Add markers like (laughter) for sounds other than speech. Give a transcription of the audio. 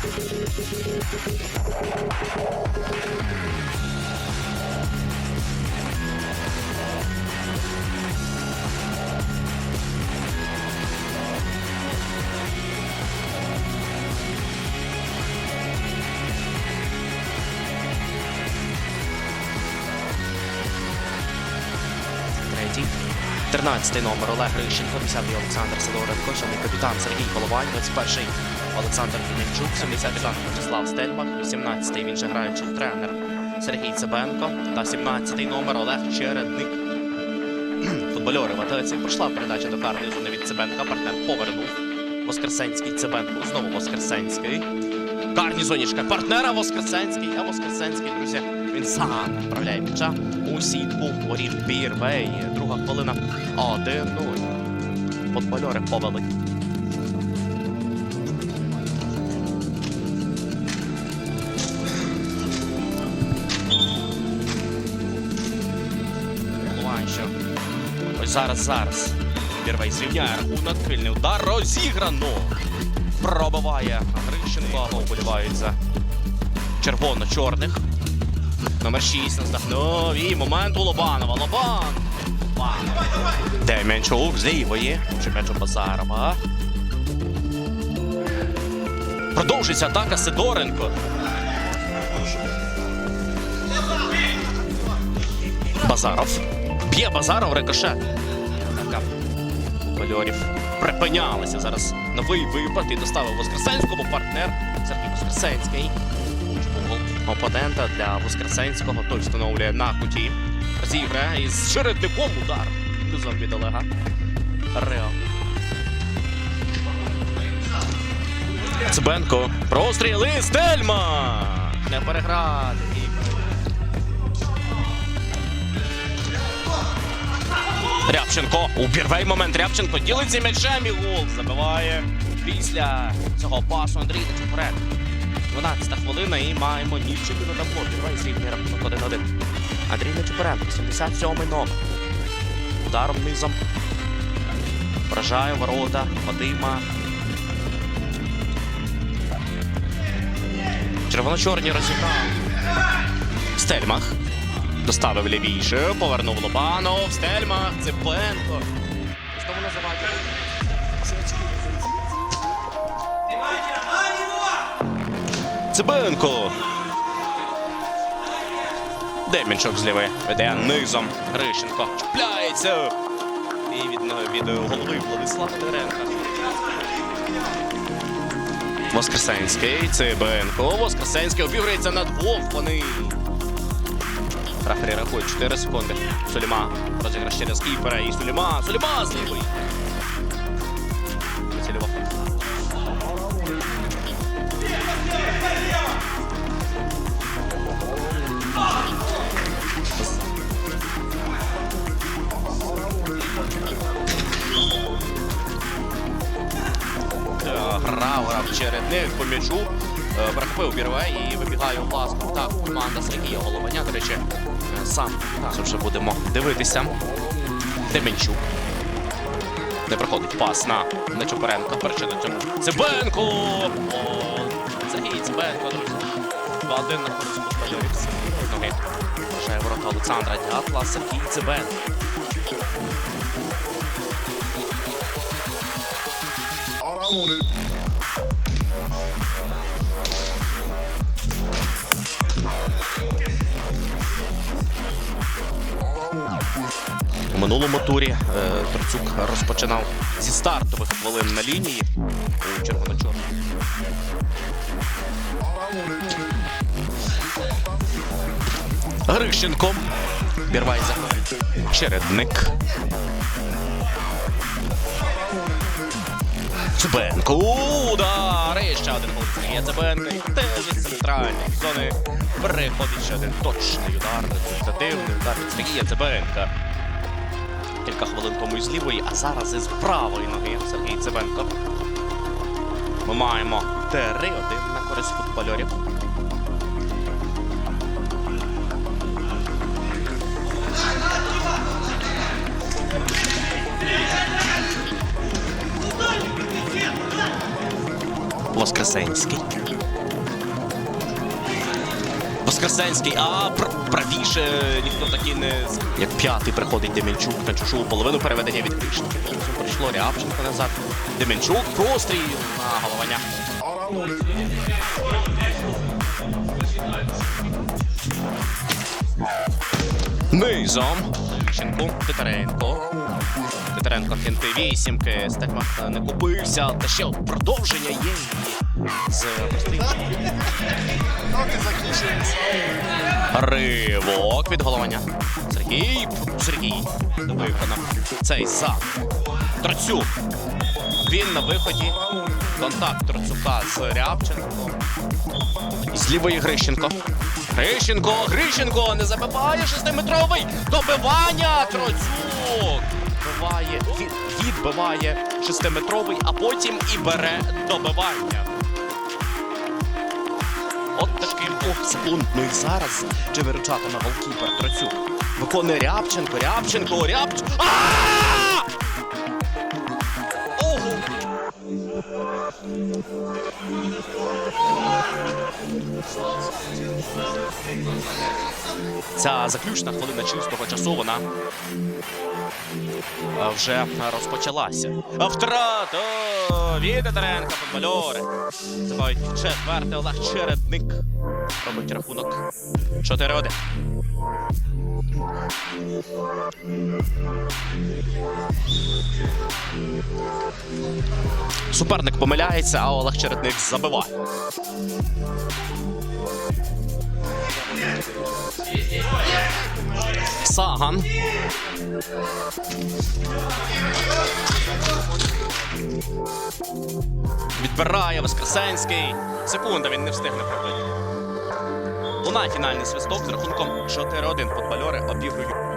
Thank you. 13 номер Олег Грищенко, 10-й Олександр Сидоренко, 7-й капітан Сергій Головань, 21-й Олександр Фінінчук, 70-й капітан Вячеслав Стельмах, 18-й він же граючий тренер Сергій Цибенко та 17-й номер Олег Чередник. (clears throat) Футбольори в атаці пройшла передача до карної зони від Цибенка. Партнер повернув. Воскресенський Цибенко. Знову Воскресенський. Карні зонішка партнера Воскресенський. А Воскресенський, друзі, він сам відправляє м'яча у сітку воріт Бірвей. Друга хвилина 1-0. Футбольори повели. Ось зараз, зараз. Бірвей зрівняє рахунок, хвильний удар розіграно. Пробиває Грищенко, вболівають за червоно-чорних. Номер 6 наздахнув. І момент у Лобанова. Лобан. Дем'янчук з лівої. Чи м'яч Базарова. Продовжується атака Сидоренко. Базаров. Б'є Базаров рикошет. Атака Бальорів припинялися. Зараз новий випад і доставив Воскресенському партнер Сергій Воскресенський. Опонента для Воскресенського. Той встановлює на куті. Розіграє із чередником удар. Плюсом від Олега. Реал. Цибенко. Простріли. Стельма! Не переграти. Рябченко. Убірвей момент. Рябченко ділиться м'ячем і гол. Забиває після цього пасу Андрій Нечупорек. 12 хвилина і маємо нічого на табло. Бірвей зрівнює рахунок 1-1. Андрій Нечупоренко, 77-й номер. Ударом низом. Вражає ворота Вадима. Червоно-чорні розіграли. Стельмах. Доставив лівіше, повернув Лобанов, Стельмах, Ципенко. Знову називають. Цибенко. Демінчук зліви веде низом. Грищенко чіпляється. І від, від голови Владислава Теренка. Воскресенський, Цибенко. Воскресенський обіграється на двох. Вони Рефері рахує 4 секунди. Суліма розіграш через кіпера і Суліма. Суліма з м'ячу. Е, Брахпив бірве і вибігає у власну так команда Сергія Голованя. До речі, е, сам так, вже будемо дивитися. Деменчук. Не проходить пас на Нечупоренка. Перше на цьому. Цибенко! О, Сергій Цибенко, друзі. 2-1 на користь футболярів. Ноги. Вважає ворота Олександра Дятла. Сергій Цибенко. I wanted. У минулому турі е, Торцюк розпочинав зі стартових хвилин на лінії у червоно-чорному. Грищенко. Бірвайза. Чередник. Цибенко. Удар! І ще один гол Цибенка. І теж із центральної зони переходить ще один точний удар. Результативний удар від Сергія Цибенка. Кілька хвилин тому із лівої, а зараз із правої ноги Сергій Цибенко. Ми маємо 3-1 на користь футбольорів. Воскресенський. Воскресенський, а правіше ніхто такий не як п'ятий приходить Демельчук на чужу половину переведення від Кришника. Прийшло Рябченко назад. Демельчук прострій на головання. Низом. Крищенку, Титаренко. Титаренко кінти вісімки. Стельмах не купився. Та ще продовження є. З прострілом. Ривок від головання. Сергій. Сергій. Виконав цей зад. Троцюк. Він на виході. Контакт Троцюка з Рябченком. З Грищенко. Грищенко, Грищенко не забиває шестиметровий. Добивання Троцюк. Биває, від, відбиває шестиметровий, а потім і бере добивання. От секунд. Ну зараз чи виручатиме голкіпер Троцюк. Виконує Рябченко, Рябченко, Рябченко. Ого! Ця заключна хвилина чистого часу вона е, вже розпочалася. Втрата від Татаренка футбольори. Забивають четвертий Олег Чередник. Робить рахунок 4-1. Суперник помиляється, а Олег Чередник забиває. Саган. Відбирає Воскресенський. Секунда, він не встигне пробити. Лунає фінальний свисток з рахунком 4-1. Футбольори обігрують.